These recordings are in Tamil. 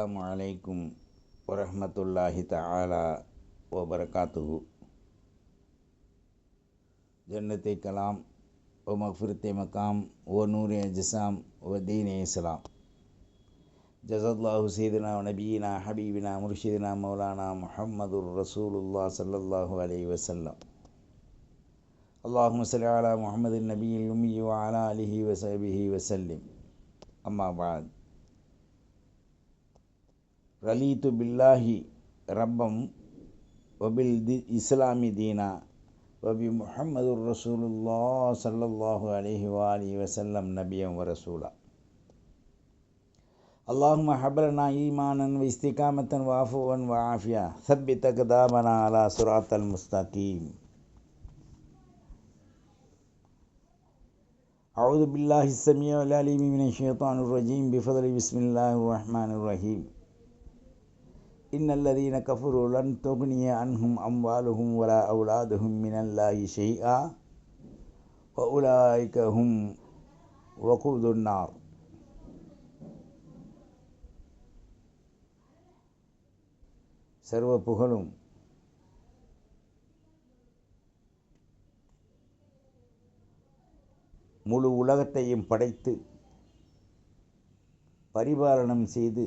அஸ்லாம் வலைக்கும் வரமத்துல்லாஹி தாலா வபரகாத்துஹு ஜன்னத்தை கலாம் ஓ மஃபிரத்தை மக்காம் ஓ நூர் ஜசாம் ஓ தீனே இஸ்லாம் ஜசத்லாஹு சீதுனா நபீனா ஹபீபினா முர்ஷிதினா மௌலானா முஹம்மதுர் ரசூலுல்லா சல்லல்லாஹு அலி வசல்லம் அல்லாஹும் சல்லி அலா முஹமது நபீல் உம்மி வாலா அலிஹி வசபிஹி வசல்லிம் அம்மாபாத் ரலீத்து பில்லாஹி ரப்பம் வபில் தி இஸ்லாமி தீனா வபி முஹம்மது ரசூலுல்லா சல்லல்லாஹு அலைஹி வாலி வசல்லம் நபியம் வ ரசூலா اللهم حب لنا إيمانا واستقامة وعفوا وعافية ثبت أقدامنا على صراط المستقيم أعوذ بالله السميع العليم من الشيطان الرجيم بفضل بسم الله الرحمن الرحيم இன்னல்லதீன கஃபுரு லன் தொகுனிய அன்ஹும் அம்வாலுஹும் வலா அவுலாதுஹும் மினல்லாஹி ஷெய்ஆ உலாய்கஹும் வகுதுன்னார். சர்வ புகழும் முழு உலகத்தையும் படைத்து பரிபாலனம் செய்து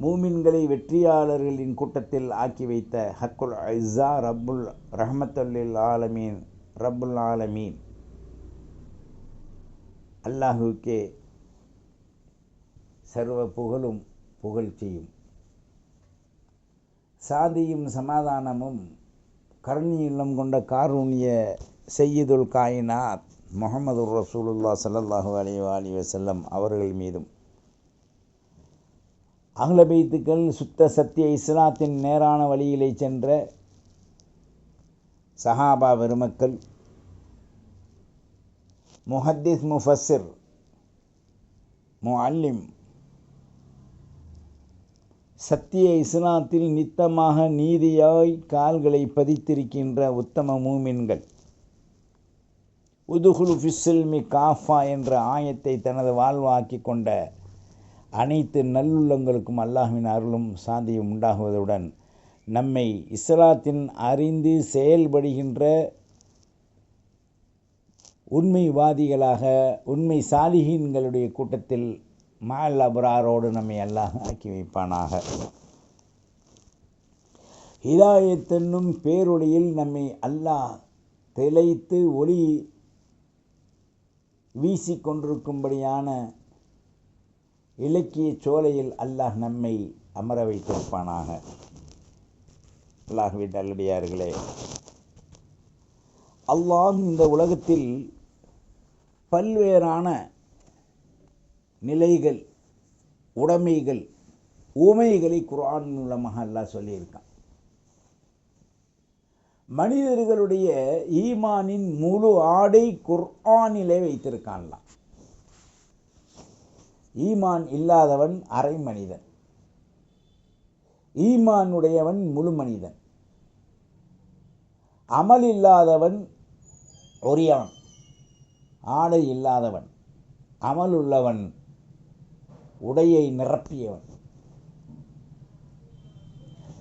மூமின்களை வெற்றியாளர்களின் கூட்டத்தில் ஆக்கி வைத்த ஹக்குல் ஐசா ரப்புல் ரஹமத்துல்லில் ஆலமீன் ரப்புல் ஆலமீன். அல்லாஹுக்கே சர்வ புகழும் புகழ்ச்சியும் சாதியும் சமாதானமும் கருணியுள்ளம் கொண்ட காரூணிய செய்யுதுல் காயினாத் முகமது ரசூலுல்லா சல்லாஹூ அலி அலி வசல்லம் அவர்கள் மீதும். அகலபைத்துக்கள் சுத்த சத்திய இஸ்லாத்தின் நேரான வழியிலே சென்ற சஹாபா பெருமக்கள் முஹத்திஸ் முஃபஸிர் முஅல்லிம் சத்திய இஸ்லாத்தில் நித்தமாக நீதியாய் கால்களை பதித்திருக்கின்ற உத்தம மூமின்கள். உதுகுலு ஃபிஸ்ஸில்மி காஃபா என்ற ஆயத்தை தனது வாழ்வாக்கி கொண்ட அனைத்து நல்லுள்ளங்களுக்கும் அல்லாஹுவின் அருளும் சாந்தியும் உண்டாகுவதுடன் நம்மை இஸ்லாத்தின் அறிந்து செயல்படுகின்ற உண்மைவாதிகளாக உண்மை சாலிகீன்களுடைய கூட்டத்தில் மால் அபராரோடு நம்மை அல்லாஹ் ஆக்கி வைப்பானாக. ஹிதாயத்தென்னும் பேரொழியில் நம்மை அல்லாஹ் திளைத்து ஒளி வீசிக்கொண்டிருக்கும்படியான இலக்கிய சோலையில் அல்லாஹ் நம்மை அமர வைத்திருப்பானாக. அல்லாஹ் நல்லடியார்களே அல்லாஹ் இந்த உலகத்தில் பல்வேறான நிலைகள் உடைமைகள் உமைகளை குரான் மூலமாக அல்லாஹ் சொல்லியிருக்கான். மனிதர்களுடைய ஈமானின் முழு ஆடை குர்ஆனிலே வைத்திருக்கான்லாம். ஈமான் இல்லாதவன் அரை மனிதன். ஈமான் உடையவன் முழு மனிதன். அமல் இல்லாதவன் ஒரியான். ஆடை இல்லாதவன் அமல் உள்ளவன் உடையை நிரப்பியவன்.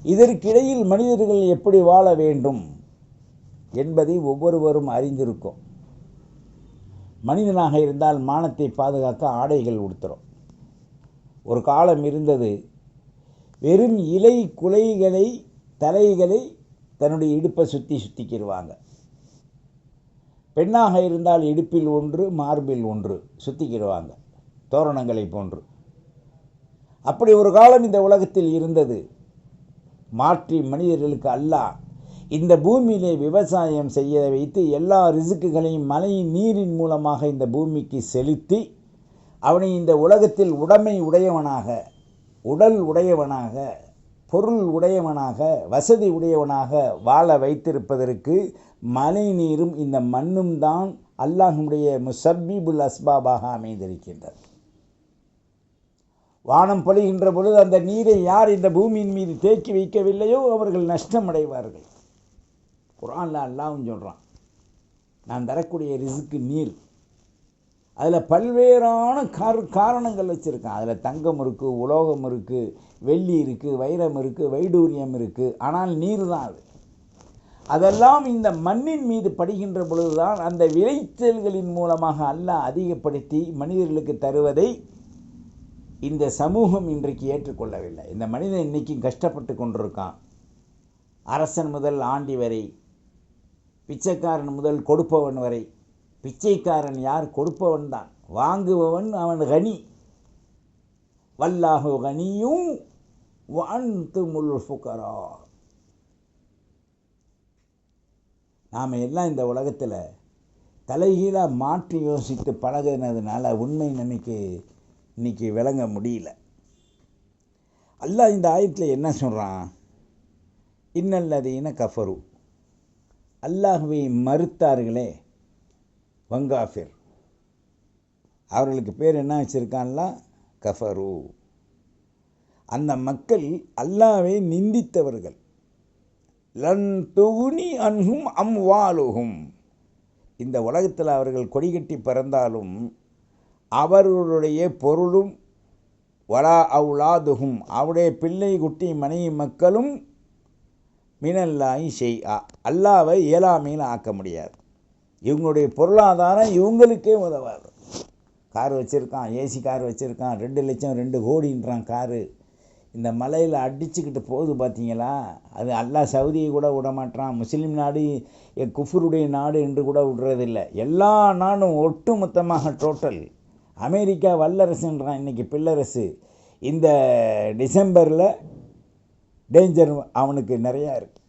இதற்கிடையில் மனிதர்கள் எப்படி வாழ வேண்டும் என்பதை ஒவ்வொருவரும் அறிந்திருக்கும். மனிதனாக இருந்தால் மானத்தை பாதுகாக்க ஆடைகள் உடுத்துறோம். ஒரு காலம் இருந்தது. வெறும் இலை குலைகளை தலைகளை தன்னுடைய இடுப்பை சுற்றி சுற்றிக்கிடுவாங்க பெண்ணாக இருந்தால் இடுப்பில் ஒன்று மார்பில் ஒன்று சுற்றிக்கிடுவாங்க தோரணங்களை போன்று. அப்படி ஒரு காலம் இந்த உலகத்தில் இருந்தது. மாற்றி மனிதர்களுக்கு அல்லாஹ் இந்த பூமியிலே விவசாயம் செய்ய வைத்து எல்லா ரிசுக்குகளையும் மழையின் நீரின் மூலமாக இந்த பூமிக்கு செலுத்தி அவனை இந்த உலகத்தில் உடைமை உடையவனாக உடல் உடையவனாக பொருள் உடையவனாக வசதி உடையவனாக வாழ வைத்திருப்பதற்கு மழை நீரும் இந்த மண்ணும் தான் அல்லாஹுடைய முசப்பிபுல் அஸ்பாபாக அமைந்திருக்கின்றது. வானம் பொழிகின்ற பொழுது அந்த நீரை யார் இந்த பூமியின் மீது தேக்கி வைக்கவில்லையோ அவர்கள் நஷ்டம் அடைவார்கள் குரான்ல அல்லாவும் சொல்கிறான் நான் தரக்கூடிய ரிசுக்கு நீர். அதில் பல்வேறான கார் காரணங்கள் வச்சுருக்கான். அதில் தங்கம் இருக்குது உலோகம் இருக்குது வெள்ளி இருக்குது வைரம் இருக்குது வைடூரியம் இருக்குது ஆனால் நீர் தான் அது. அதெல்லாம் இந்த மண்ணின் மீது படுகின்ற பொழுதுதான் அந்த விளைச்சல்களின் மூலமாக அல்லாஹ் அதிகப்படுத்தி மனிதர்களுக்கு தருவதை இந்த சமூகம் இன்றைக்கு ஏற்றுக்கொள்ளவில்லை. இந்த மனிதன் இன்றைக்கும் கஷ்டப்பட்டு கொண்டிருக்கான். அரசன் முதல் ஆண்டி வரை பிச்சைக்காரன் முதல் கொடுப்பவன் வரை. பிச்சைக்காரன் யார் கொடுப்பவன் தான். வாங்குபவன் அவன் கனி. வல்லாஹு கனியும் வாழ்ந்து முல் ஃபுகரா. நாம் எல்லாம் இந்த உலகத்தில் தலைகீழாக மாற்றி யோசித்து பழகினதுனால உண்மை நமக்கு இன்னைக்கு விளங்க முடியல. அல்லாஹ் இந்த ஆயத்தில் என்ன சொல்கிறான் இன்னல்லதீன கஃபரு. அல்லாஹுவை மறுத்தார்களே. வங்காஃபிர். அவர்களுக்கு பேர் என்ன வச்சுருக்கான்லாம் கஃபரு. அந்த மக்கள் அல்லாவை நிந்தித்தவர்கள். லன் துகுனி அன்ஹும் அம்வாலுகும் இந்த உலகத்தில் அவர்கள் கொடிகட்டி பிறந்தாலும் அவர்களுடைய பொருளும் வலா அவுலாதுகும் அவருடைய பிள்ளை குட்டி மனைவி மக்களும் மீனல்லாயும் செய் அல்லாவை இயலாமையில் ஆக்க முடியாது. இவங்களுடைய பொருளாதாரம் இவங்களுக்கே உதவாது. கார் வச்சுருக்கான் ஏசி கார் வச்சுருக்கான் ரெண்டு லட்சம் ரெண்டு கோடின்றான் காரு. இந்த மலையில் அடிச்சுக்கிட்டு போகுது பார்த்தீங்களா அது அல்லாஹ் சவுதியை கூட விடமாட்டான் முஸ்லீம் நாடு குஃபருடைய நாடு என்று கூட விடுறதில்லை. எல்லா நாடும் ஒட்டு மொத்தமாக டோட்டல் அமெரிக்கா வல்லரசுன்றான் இன்றைக்கி பில்லரசு. இந்த டிசம்பரில் டேஞ்சர் அவனுக்கு நிறையா இருக்குது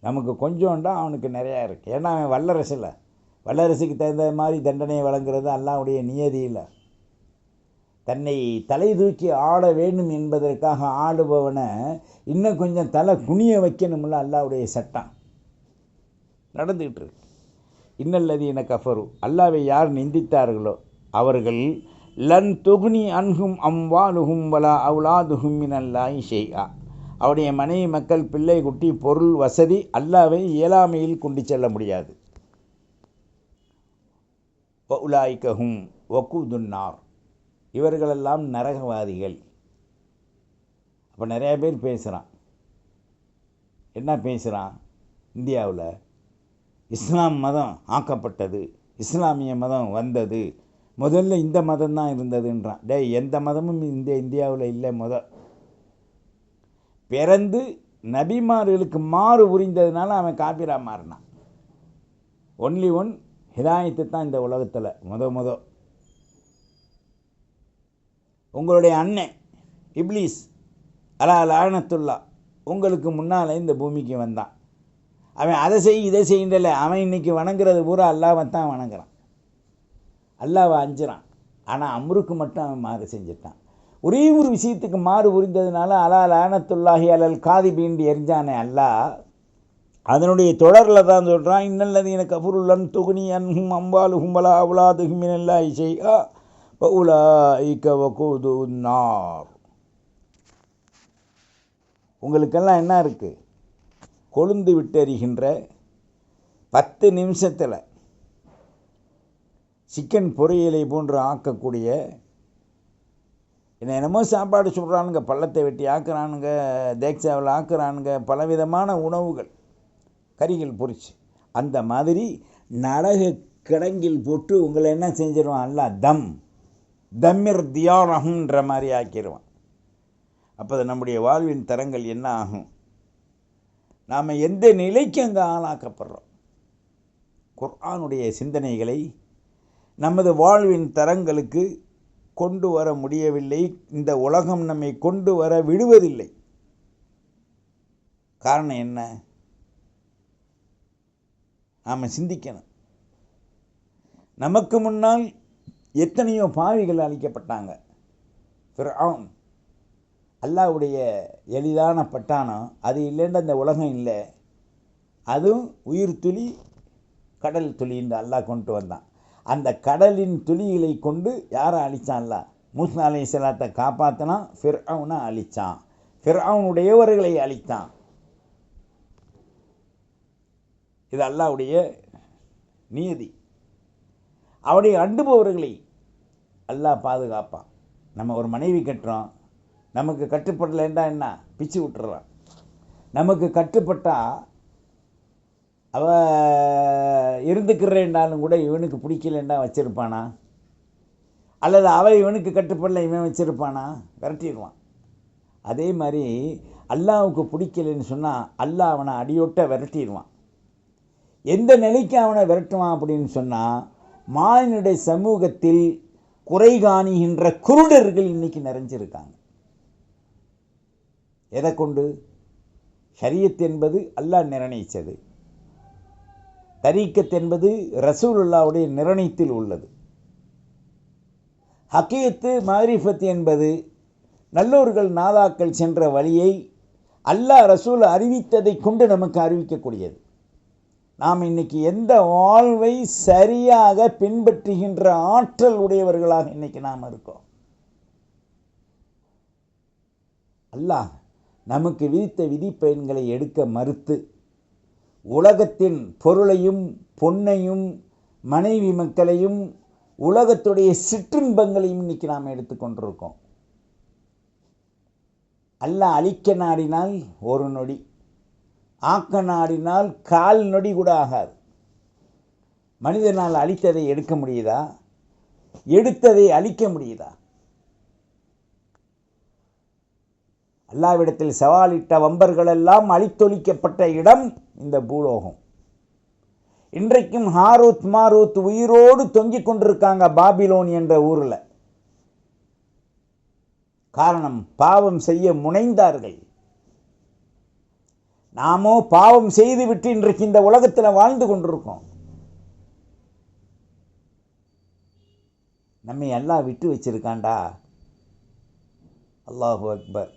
நமக்கு கொஞ்சோண்டா அவனுக்கு நிறையா இருக்குது ஏன்னா அவன் வல்லரசில் வல்லரசுக்கு தகுந்த மாதிரி தண்டனையை வழங்குறது அல்லாவுடைய நியதியில் தன்னை தலை தூக்கி ஆட வேண்டும் என்பதற்காக ஆடுபவனை இன்னும் கொஞ்சம் தலை குனிய வைக்கணும்ல அல்லாவுடைய சட்டம். நடந்துகிட்டு இருக்கு. இன்னல்லதீன கஃபரு. அல்லாவை யார் நிந்தித்தார்களோ அவர்கள் லன் தொகுனி அன்கும் அம்வாலுகும் வலா அவுலாதுகும் மினல்லாய் ஷெய்ஆ அவருடைய மனைவி மக்கள் பிள்ளை குட்டி பொருள் வசதி அல்லாவை இயலாமையில் கொண்டு செல்ல முடியாது. உலாய்கஹும் ஒக்குதுன்னார் இவர்களெல்லாம் நரகவாதிகள். அப்போ நிறையா பேர் பேசுகிறான் என்ன பேசுகிறான் இந்தியாவில் இஸ்லாம் மதம் ஆக்கப்பட்டது இஸ்லாமிய மதம் வந்தது முதல்ல இந்த மதம் தான் இருந்ததுன்றான். டேய் எந்த மதமும் இந்த இந்தியாவில் இல்லை முத பிறந்து நபிமார்களுக்கு மாறு புரிந்ததுனால அவன் காப்பிரா மாறினான். ஒன்லி ஒன் ஹிதாயத்து தான் இந்த உலகத்தில் முத முத. உங்களுடைய அண்ணன் இப்லீஸ் அலா லானத்துல்லா உங்களுக்கு முன்னால் இந்த பூமிக்கு வந்தான். அவன் அதை செய் இதை செய்யல அவன் இன்னைக்கு வணங்குறது பூரா அல்லாவை தான் வணங்குறான். அல்லாவை அஞ்சுறான். ஆனால் அம்ருக்கு மட்டும் அவன் மாறு செஞ்சுட்டான். ஒரே ஒரு விஷயத்துக்கு மாறு புரிந்ததுனால அலா லானத்துல்லாஹி அலல் காதி பீண்டி எரிஞ்சானே அல்லா. அதனுடைய தொடரில் தான் சொல்கிறான் இன்னல்லது எனக்கு அபுருல்லன் துகுனி அன்ஹும் அம்பாலு ஹும்பலா அவுலா ஹிமினல்லா இசையா பவுலாய்க வகூது நார். உங்களுக்கெல்லாம் என்ன இருக்குது கொழுந்து விட்டெறிகின்ற பத்து நிமிஷத்தில் சிக்கன் பொரியலை போன்று ஆக்கக்கூடிய என்ன என்னமோ சாப்பாடு சொல்கிறானுங்க பள்ளத்தை வெட்டி ஆக்குறானுங்க தேக்ஸாவில் ஆக்குறானுங்க பலவிதமான உணவுகள் கறிகள் பொரிச்சு அந்த மாதிரி நரக கிடங்கில் போட்டு உங்களை என்ன செஞ்சிருவான்? அல்ல தம் தம்மிர் தியானகம்ன்ற மாதிரி ஆக்கிடுவான் அப்போ நம்முடைய வாழ்வின் தரங்கள் என்ன ஆகும்? நாம் எந்த நிலைக்கு அங்கே ஆளாக்கப்படுறோம்? குர்ஆனுடைய சிந்தனைகளை நமது வாழ்வின் தரங்களுக்கு கொண்டு வர முடியவில்லை. இந்த உலகம் நம்மை கொண்டு வர விடுவதில்லை. காரணம் என்ன? நாம் சிந்திக்கணும். நமக்கு முன்னால் எத்தனையோ பாவிகள் அழிக்கப்பட்டாங்க. ஃபிர்அவுன் அல்லாவுடைய எளிதான பட்டானம் அது இல்லைன்ற அந்த உலகம் இல்லை. அதுவும் உயிர் துளி கடல் துளின்னு அல்லாஹ் கொண்டு வந்தான். அந்த கடலின் துளிகளை கொண்டு யாரை அழிச்சான்ல? மூசா அலை சலாத்தை காப்பாற்றினா ஃபிர்அவுனை அழித்தான் ஃபிர்அவுனுடையவர்களை அழித்தான். இது அல்லாவுடைய நியதி. அவனை அண்டுபவர்களை அல்லாஹ் பாதுகாப்பான். நம்ம ஒரு மனைவி கட்டுறோம். நமக்கு கட்டுப்படலைன்னா என்ன? பிச்சு விட்டுறான் நமக்கு கட்டுப்பட்டால் அவ இருந்துக்கிறேன்னாலும் கூட இவனுக்கு பிடிக்கலன்னா வச்சிருப்பானா? அல்லது அவள் இவனுக்கு கட்டுப்படல இவன் வச்சிருப்பானா? விரட்டிடுவான் அதே மாதிரி அல்லாவுக்கு பிடிக்கலைன்னு சொன்னால் அல்லாஹ் அவனை அடியோட்ட விரட்டிடுவான் எந்த நிலைக்கு அவனை விரட்டுவான் அப்படின்னு சொன்னால் மானினுடைய சமூகத்தில் குறை காணுகின்ற குருடர்கள் இன்னைக்கு நிறைஞ்சிருக்காங்க. எதை கொண்டு? ஷரியத் என்பது அல்லாஹ் நிர்ணயித்தது தரீக்கத் என்பது ரசூலுல்லாவுடைய நிர்ணயத்தில் உள்ளது. ஹக்கீத்து மாரிஃபத் என்பது நல்லோர்கள் நாதாக்கள் சென்ற வழியை அல்லாஹ் ரசூல் அறிவித்ததை கொண்டு நமக்கு அறிவிக்கக்கூடியது. நாம் இன்னைக்கு எந்த வாழ்வை சரியாக பின்பற்றுகின்ற ஆற்றல் உடையவர்களாக இன்னைக்கு நாம் இருக்கோம். அல்லாஹ் நமக்கு விதித்த விதிப்பயன்களை எடுக்க மறுத்து உலகத்தின் பொருளையும் பொன்னையும் மனைவி மக்களையும் உலகத்துடைய சிற்றின்பங்களையும் இன்றைக்கி நாம் எடுத்துக்கொண்டிருக்கோம் அல்ல அழிக்க நாடினால் ஒரு நொடி ஆக்க நாடினால் கால் நொடி கூட ஆகாது. மனிதனால் அழித்ததை எடுக்க முடியுதா? எடுத்ததை அழிக்க முடியுதா? அல்லாவிடத்தில் சவாலிட்ட வம்பர்களெல்லாம் அழித்தொழிக்கப்பட்ட இடம் இந்த பூலோகம். இன்றைக்கும் ஹாரூத் மாரூத் உயிரோடு தொங்கிக் கொண்டிருக்காங்க பாபிலோன் என்ற ஊரில். காரணம் பாவம் செய்ய முனைந்தார்கள். நாமோ பாவம் செய்துவிட்டு இன்றைக்கு இந்த உலகத்தில் வாழ்ந்து கொண்டிருக்கோம். நம்மை எல்லாம் விட்டு வச்சிருக்காண்டா அல்லாஹு அக்பர்.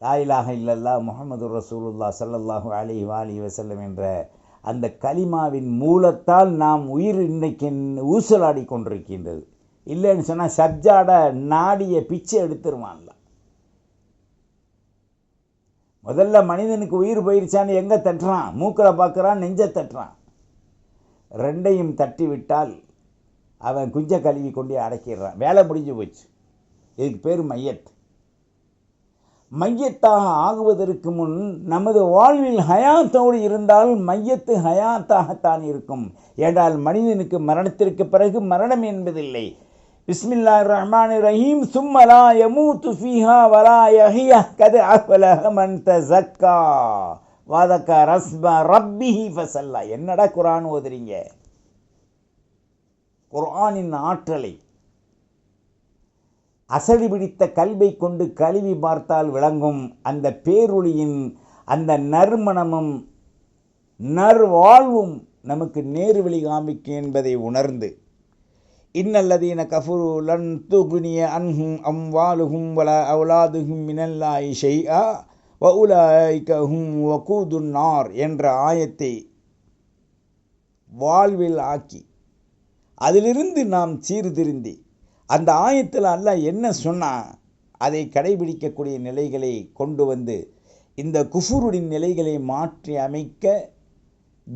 லாயிலாக இல்லல்லா முகமது ரசூலுல்லா சல்லல்லாஹு அலி வாலி வசல்லம் என்ற அந்த கலிமாவின் மூலத்தால் நாம் உயிர் இன்னைக்கு ஊசலாடி கொண்டிருக்கின்றது. இல்லைன்னு சொன்னால் சப்ஜாட நாடிய பிச்சை எடுத்துருவான்ல. முதல்ல மனிதனுக்கு உயிர் போயிருச்சான்னு எங்கே தட்டுறான்? மூக்கில் பார்க்குறான் நெஞ்சை தட்டுறான். ரெண்டையும் தட்டி விட்டால் அவன் குஞ்ச கழுவி கொண்டு அடக்கிடுறான். வேலை முடிஞ்சு போச்சு. இதுக்கு பேர் மையத். மையத்தாக ஆகுவதற்கு முன் நமது வாழ்வில் ஹயாத்தோடு இருந்தால் மையத்து ஹயாத்தாகத்தான் இருக்கும். ஏண்டால் மனிதனுக்கு மரணத்திற்கு பிறகு மரணம் என்பதில்லை. பிஸ்மில்லா ரஹ்மான் ரஹீம். சும்மலா யமூ துஃபிஹா வலா யஹியா. கது அஹ்வலக மன் ஜக்கா வாதக்கா ரஸ்ப ரப்பிஹி ஃபசல்லா. என்னடா குரான் ஓதுறீங்க? குரானின் ஆற்றலை. அசடி பிடித்த கல்வை கொண்டு கழுவி பார்த்தால் விளங்கும் அந்த பேரொளியின் அந்த நறுமணமும் நர்வாழ்வும் நமக்கு நேர்வழி காமிக்கும் என்பதை உணர்ந்து இன்னல்லதீன கஃபுரு லன் துகுனிய அன்ஹும் அம்வாலுஹும் வல அவுலாதுகும் மினல்லாய் ஷெய்ஆ வ உலாய்கஹும் வகூதுன் என்ற ஆயத்தை வாழ்வில் ஆக்கி அதிலிருந்து நாம் சீர்திருந்தி அந்த ஆயத்தில் அல்ல என்ன சொன்னால் அதை கடைபிடிக்கக்கூடிய நிலைகளை கொண்டு வந்து இந்த குஃபுருடின் நிலைகளை மாற்றி அமைக்க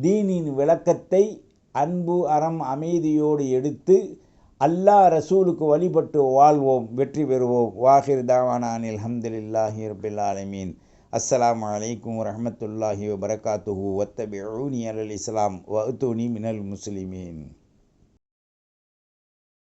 தீனின் விளக்கத்தை அன்பு அறம் அமைதியோடு எடுத்து அல்லாஹ் ரசூலுக்கு வழிபட்டு வாழ்வோம் வெற்றி பெறுவோம். வாஹிர் தாவானானில் அல்ஹம்துலில்லாஹி ரபில் ஆலமீன். அஸ்ஸலாமு அலைக்கும் வரஹமத்துல்லாஹி வபரகாத்துஹு. வத்தபிஊனி அலல் இஸ்லாம். வஅத்தூனி மினல் முஸ்லிமீன்.